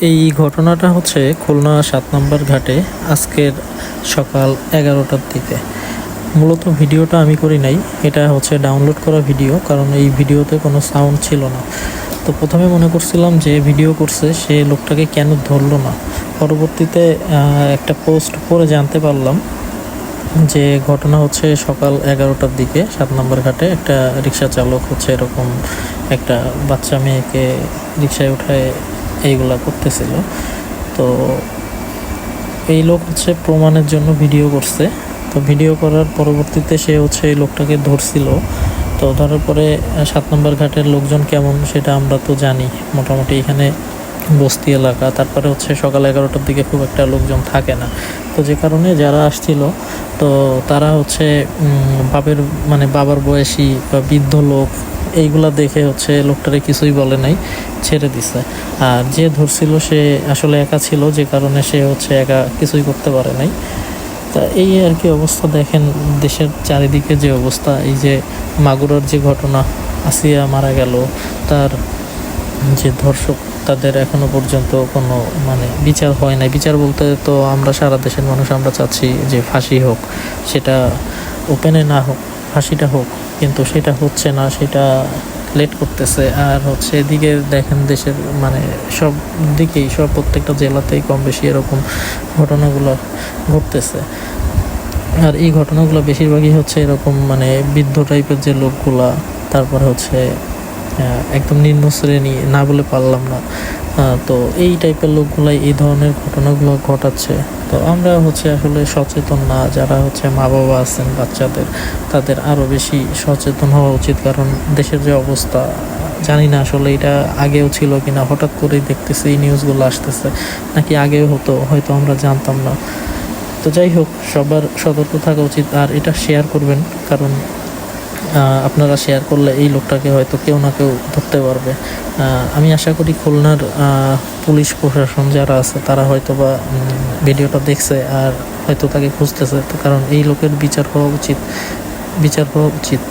এই ঘটনাটা হচ্ছে খুলনা সাত নম্বর ঘাটে আজকের সকাল এগারোটার দিকে। মূলত ভিডিওটা আমি করি নাই, এটা হচ্ছে ডাউনলোড করা ভিডিও, কারণ এই ভিডিওতে কোনো সাউন্ড ছিল না। তো প্রথমে মনে করছিলাম যে ভিডিও করছে, সে লোকটাকে কেন ধরলো না? পরবর্তীতে একটা পোস্ট করে জানতে পারলাম যে ঘটনা হচ্ছে সকাল এগারোটার দিকে সাত নম্বর ঘাটে। একটা রিক্সা চালক হচ্ছে এরকম একটা বাচ্চা মেয়েকে রিক্সায় উঠায় এইগুলা করতেছিল। তো এই লোক হচ্ছে প্রমাণের জন্য ভিডিও করছে। তো ভিডিও করার পরবর্তীতে সে হচ্ছে এই লোকটাকে ধরছিল। তো ধরার পরে সাত নম্বর ঘাটের লোকজন কেমন সেটা আমরা তো জানি। মোটামুটি এখানে বস্তি এলাকা, তারপরে হচ্ছে সকাল এগারোটার দিকে খুব একটা লোকজন থাকে না। তো যে কারণে যারা আসছিল, তো তারা হচ্ছে বাপের মানে বাবার বয়সী বা বৃদ্ধ লোক এইগুলা দেখে হচ্ছে লোকটারে কিছুই বলে নাই, ছেড়ে দিছে। আর যে ধরছিল সে আসলে একা ছিল, যে কারণে সে হচ্ছে একা কিছুই করতে পারে নাই। তা এই আর কি অবস্থা দেখেন, দেশের চারিদিকে যে অবস্থা, এই যে মাগুরার যে ঘটনা, আসিয়া মারা গেল, তার যে ধর্ষক, তাদের এখনও পর্যন্ত কোনো মানে বিচার হয় নাই। বিচার বলতে তো আমরা সারা দেশের মানুষ, আমরা চাচ্ছি যে ফাঁসি হোক, সেটা ওপেনে না হোক, ফাঁসিটা হোক। কিন্তু সেটা হচ্ছে না, সেটা লেট করতেছে। আর হচ্ছে এদিকে দেখেন দেশের মানে সব দিকেই, সব প্রত্যেকটা জেলাতেই কম বেশি এরকম ঘটনাগুলো ঘটতেছে। আর এই ঘটনাগুলো বেশিরভাগই হচ্ছে এরকম মানে বৃদ্ধ টাইপের যে লোকগুলা, তারপরে হচ্ছে একদম নিম্ন শ্রেণি, না বলে পারলাম না। তো এই টাইপের লোকগুলাই এই ধরনের ঘটনাগুলো ঘটাচ্ছে। তো আমরা হচ্ছে আসলে সচেতন না, যারা হচ্ছে মা বাবা আছেন, বাচ্চাদের, তাদের আরও বেশি সচেতন হওয়া উচিত। কারণ দেশের যে অবস্থা, জানি না আসলে এটা আগেও ছিল কিনা। হঠাৎ করেই দেখতেছি এই নিউজগুলো আসতেছে, নাকি আগেও হতো, হয়তো আমরা জানতাম না। তো যাই হোক, সবার সতর্ক থাকা উচিত, আর এটা শেয়ার করবেন। কারণ আপনারা শেয়ার করলে এই লোকটাকে হয়তো কেউ না কেউ ধরতে পারবে। আমি আশা করি খুলনার পুলিশ প্রশাসন যারা আছে, তারা হয়তো বা ভিডিওটা দেখছে আর হয়তো তাকে খুঁজতেছে। কারণ এই লোকের বিচার হওয়া উচিত। বিচার হওয়া উচিত।